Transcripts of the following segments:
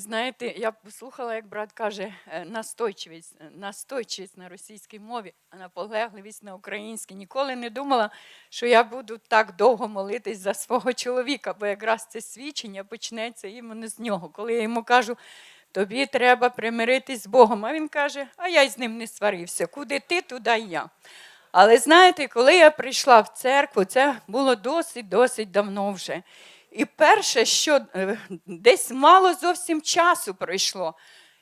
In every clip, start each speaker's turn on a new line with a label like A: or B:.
A: знаєте, я послухала, як брат каже, е, настойчивість, е, настойчивість на російській мові, а наполегливість на українській. Ніколи не думала, що я буду так довго молитись за свого чоловіка, бо якраз це свідчення почнеться іменно з нього. Коли я йому кажу, тобі треба примиритись з Богом. А він каже, а я з ним не сварився. Куди ти, туди й я. Але знаєте, коли я прийшла в церкву, це було досить-досить давно вже. І перше, що е, десь мало зовсім часу пройшло.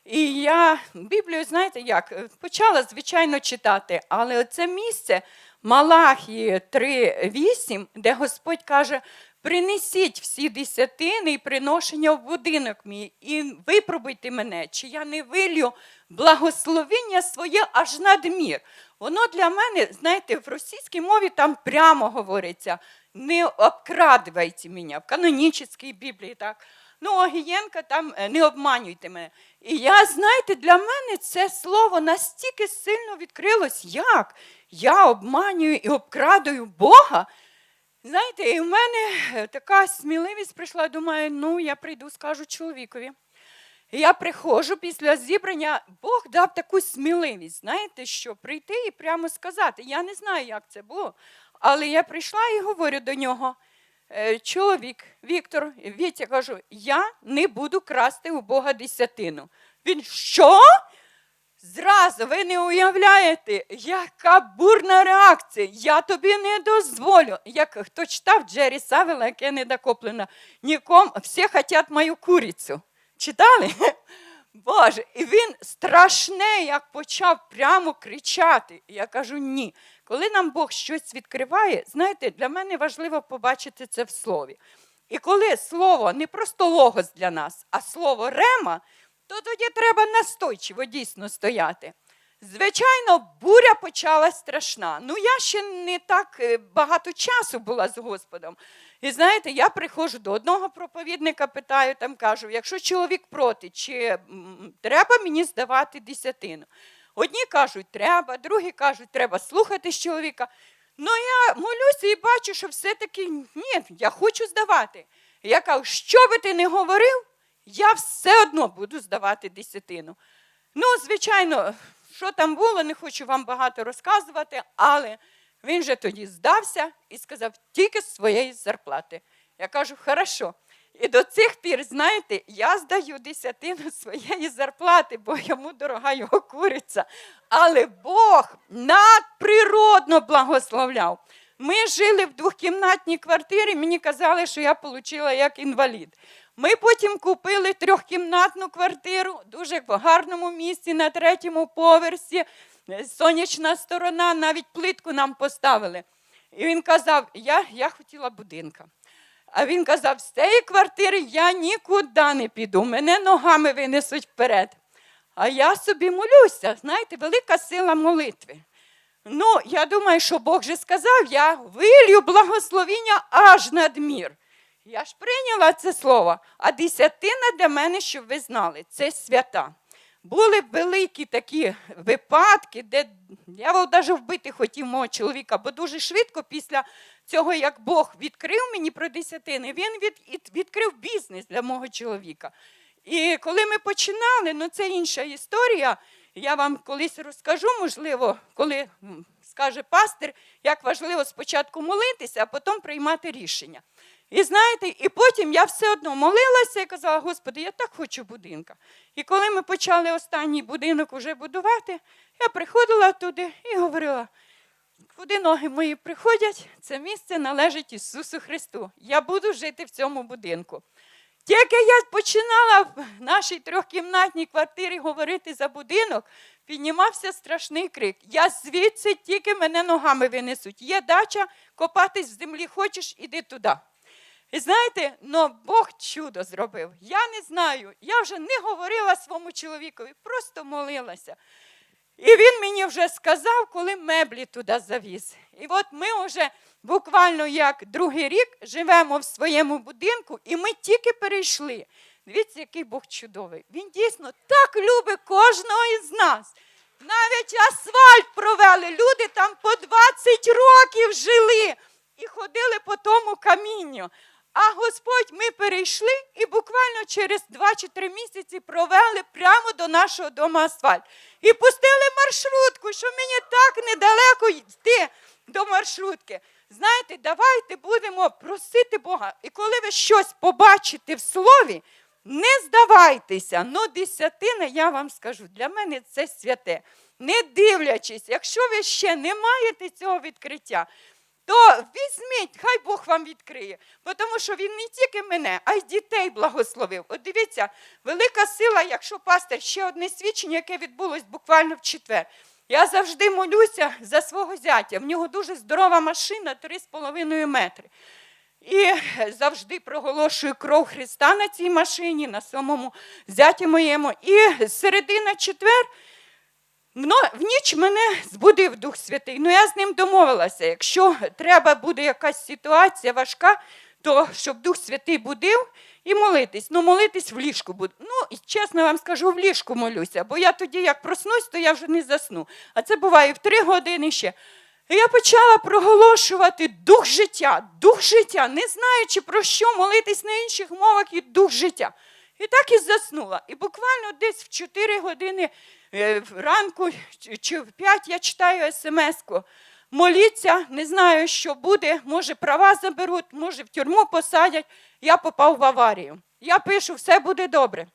A: І я Біблію, знаєте як, е, почала, звичайно, читати, але це місце Малахії 3.8, де Господь каже: принесіть всі десятини і приношення в будинок мій, і випробуйте мене, чи я не вилью благословіння своє аж надмір. Воно для мене, знаєте, в російській мові там прямо говориться: не обкрадывайте мене, в канонічній Біблії так. Ну, Огієнка там е, не обманюйте мене. І я, знаєте, для мене це слово настільки сильно відкрилось, як я обманюю і обкрадую Бога. Знаєте, і в мене е, така сміливість прийшла, думаю, ну я прийду, скажу чоловікові. Я приходжу після зібрання, Бог дав таку сміливість, знаєте, що прийти і прямо сказати. Я не знаю, як це було, але я прийшла і говорю до нього. «Е, Чоловік, Віктор, Вітя, кажу, я не буду красти у Бога десятину. Він що? Зразу ви не уявляєте, яка бурна реакція. Я тобі не дозволю. Як хто читав Джері Савела, яке недокоплено, нікому всі хочуть мою курицю. Читали? Боже, і він страшне, як почав прямо кричати. Я кажу, ні. Коли нам Бог щось відкриває, знаєте, для мене важливо побачити це в слові. І коли слово не просто логос для нас, а слово рема, то тоді треба настойчиво дійсно стояти. Звичайно, буря почалась страшна. Ну, я ще не так е, багато часу була з Господом. І знаєте, я приходжу до одного проповідника, питаю, там кажу, якщо чоловік проти, чи треба мені здавати десятину? Одні кажуть, треба, другі кажуть, треба слухати чоловіка. Ну, я молюся і бачу, що все-таки ні, я хочу здавати. Я кажу, що би ти не говорив, я все одно буду здавати десятину. Ну, звичайно, що там було, не хочу вам багато розказувати, але він же тоді здався і сказав тільки з своєї зарплати. Я кажу, хорошо. І до цих пір, знаєте, я здаю десятину своєї зарплати, бо йому дорога його куриця. Але Бог надприродно благословляв. Ми жили в двохкімнатній квартирі, мені казали, що я отримала як інвалід. Ми потім купили трьохкімнатну квартиру, дуже в гарному місці на третьому поверсі. Сонячна сторона, навіть плитку нам поставили. І він казав: я, я хотіла будинка. А він казав: з цієї квартири я нікуди не піду, мене ногами винесуть вперед. А я собі молюся, знаєте, велика сила молитви. Ну, я думаю, що Бог же сказав, я вилью благословіння аж надмір. Я ж прийняла це слово, а десятина для мене, щоб ви знали, це свята. Були великі такі випадки, де я навіть вбити хотів мого чоловіка, бо дуже швидко після цього, як Бог відкрив мені про десятини, він від, відкрив бізнес для мого чоловіка. І коли ми починали, ну це інша історія. Я вам колись розкажу, можливо, коли скаже пастир, як важливо спочатку молитися, а потім приймати рішення. І знаєте, і потім я все одно молилася і казала, Господи, я так хочу будинка. І коли ми почали останній будинок уже будувати, я приходила туди і говорила, куди ноги мої приходять, це місце належить Ісусу Христу. Я буду жити в цьому будинку. Тільки я починала в нашій трьохкімнатній квартирі говорити за будинок, піднімався страшний крик. Я звідси тільки мене ногами винесуть. Є дача, копатись в землі хочеш, іди туди. І знаєте, но Бог чудо зробив. Я не знаю, я вже не говорила своєму чоловікові, просто молилася. І він мені вже сказав, коли меблі туди завіз. І от ми вже буквально як другий рік живемо в своєму будинку, і ми тільки перейшли. Дивіться, який Бог чудовий. Він дійсно так любить кожного із нас. Навіть асфальт провели. Люди там по 20 років жили і ходили по тому камінню. А Господь ми перейшли і буквально через 2 чи 3 місяці провели прямо до нашого дому асфальт. І пустили маршрутку, що мені так недалеко йти до маршрутки. Знаєте, давайте будемо просити Бога. І коли ви щось побачите в слові, не здавайтеся. Ну, десятина, я вам скажу, для мене це святе. Не дивлячись, якщо ви ще не маєте цього відкриття, то візьміть, хай Бог вам відкриє. Тому що він не тільки мене, а й дітей благословив. От дивіться, велика сила, якщо пастир, ще одне свідчення, яке відбулось буквально в четвер. Я завжди молюся за свого зятя. В нього дуже здорова машина, 3,5 метри. І завжди проголошую кров Христа на цій машині, на самому зяті моєму. І середина четвер. В ніч мене збудив Дух Святий. Ну я з ним домовилася. Якщо треба буде якась ситуація важка, то щоб Дух Святий будив і молитись. Ну, молитись в ліжку буду. Ну, і чесно вам скажу, в ліжку молюся, бо я тоді, як проснусь, то я вже не засну. А це буває в три години ще. І я почала проголошувати дух життя, дух життя, не знаючи про що молитись на інших мовах і дух життя. І так і заснула. І буквально десь в 4 години ранку чи- в 5 я читаю смс-ку. Моліться, не знаю, що буде, може права заберуть, може в тюрму посадять. Я попав в аварію. Я пишу, все буде добре.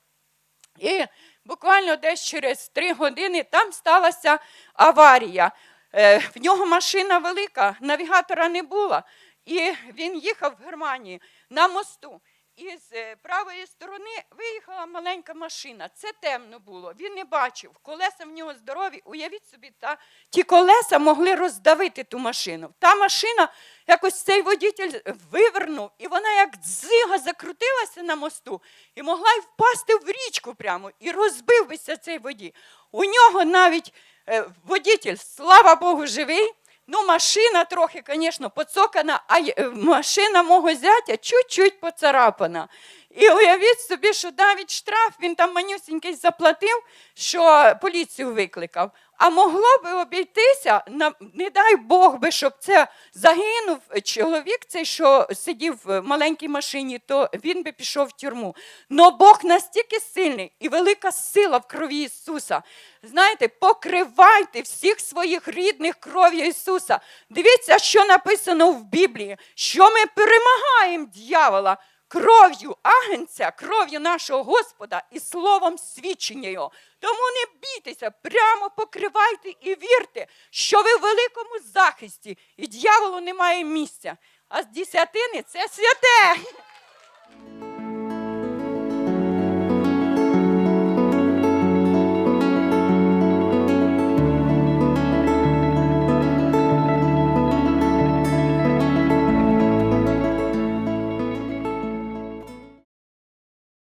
A: І буквально десь через три години там сталася аварія. Е, В нього машина велика, навігатора не було. І він їхав в Германії на мосту. І з е, правої сторони виїхала маленька машина. Це темно було. Він не бачив. Колеса в нього здорові. Уявіть собі, та, ті колеса могли роздавити ту машину. Та машина, якось цей водитель вивернув, і вона як дзига закрутилася на мосту і могла й впасти в річку прямо, і розбив бися цей водій. У нього навіть е, водитель, слава Богу, живий. Ну, машина трохи, звісно, поцокана, а е, машина мого зятя чуть-чуть поцарапана. І уявіть собі, що навіть штраф він там манюсінький заплатив, що поліцію викликав. А могло би обійтися, не дай Бог би, щоб це загинув чоловік, цей, що сидів в маленькій машині, то він би пішов в тюрму. Но Бог настільки сильний і велика сила в крові Ісуса. Знаєте, покривайте всіх своїх рідних кров'ю Ісуса. Дивіться, що написано в Біблії, що ми перемагаємо дьявола кров'ю агенця, кров'ю нашого Господа і словом свідчення Його. Тому не бійтеся, прямо покривайте і вірте, що ви в великому захисті, і дьяволу немає місця. А з десятини це святе.